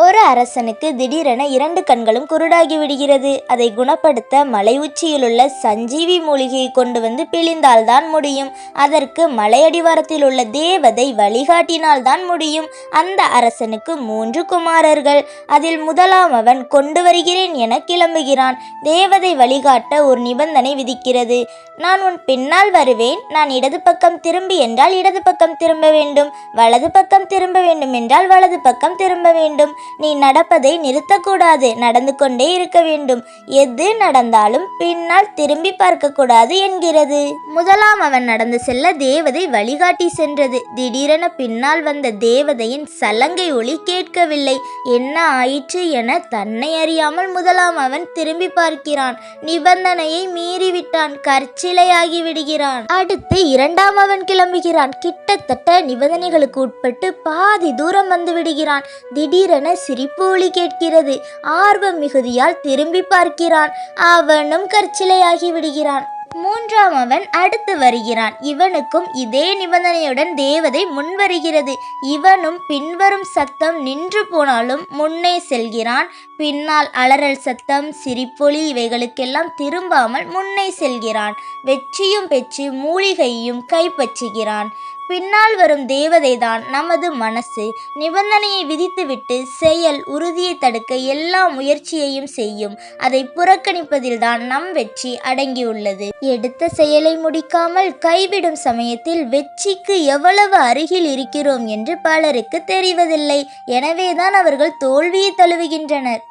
ஒரு அரசனுக்கு திடீரென இரண்டு கண்களும் குருடாகி விடுகிறது. அதை குணப்படுத்த மலை உச்சியிலுள்ள சஞ்சீவி மூலிகையை கொண்டு வந்து பிழிந்தால்தான் முடியும். அதற்கு மலையடிவாரத்தில் உள்ள தேவதை வழிகாட்டினால்தான் முடியும். அந்த அரசனுக்கு மூன்று குமாரர்கள். அதில் முதலாம் அவன் கொண்டு வருகிறேன் என கிளம்புகிறான். தேவதை வழிகாட்ட ஒரு நிபந்தனை விதிக்கிறது. நான் உன் பின்னால் வருவேன். நான் இடது பக்கம் திரும்பி என்றால் இடது பக்கம் திரும்ப வேண்டும். வலது பக்கம் திரும்ப வேண்டும் என்றால் வலது பக்கம் திரும்ப வேண்டும். நீ நடப்பதை நிறுத்தக்கூடாது நடந்து கொண்டே இருக்க வேண்டும். எது நடந்தாலும் பின்னால் திரும்பி பார்க்கக்கூடாது என்கிறது. முதலாம் அவன் நடந்து செல்ல தேவதை வழிகாட்டி சென்றது. திடீரென பின்னால் வந்த தேவதையின் சலங்கை ஒளி கேட்கவில்லை. என்ன ஆயிற்று என தன்னை அறியாமல் முதலாம் அவன் திரும்பி பார்க்கிறான். நிபந்தனையை மீறிவிட்டான். கற்சிலையாகி விடுகிறான் அடுத்து இரண்டாம் அவன் கிளம்புகிறான். கிட்டத்தட்ட நிபந்தனைகளுக்கு உட்பட்டு பாதி தூரம் வந்து விடுகிறான். திடீரென சிரிப்பு ஒலி கேட்கிறது. ஆர்வம் மிகுதியால் திரும்பி பார்க்கிறான். அவனும் கற்சிலையாகி விடுகிறான். மூன்றாம் அவன் அடுத்து வருகிறான். இவனுக்கும் இதே நிபந்தனையுடன் தேவதை முன் வருகிறது. இவனும் பின்வரும் சத்தம் நின்று போனாலும் முன்னே செல்கிறான். பின்னால் அலறல் சத்தம் சிரிப்பொலி இவைகளுக்கெல்லாம் திரும்பாமல் முன்னே செல்கிறான். வெற்றியும் பெற்று மூலிகையும் கைப்பற்றுகிறான். பின்னால் வரும் தேவதைதான் நமது மனசு. நிபந்தனையை விதித்துவிட்டு செயல் உறுதியை தடுக்க எல்லா முயற்சியையும் செய்யும். அதை புறக்கணிப்பதில்தான் நம் வெற்றி அடங்கியுள்ளது. எடுத்த செயலை முடிக்காமல் கைவிடும் சமயத்தில் வெற்றிக்கு எவ்வளவு அருகில் இருக்கிறோம் என்று பலருக்கு தெரிவதில்லை. எனவேதான் அவர்கள் தோல்வியை தழுவுகின்றனர்.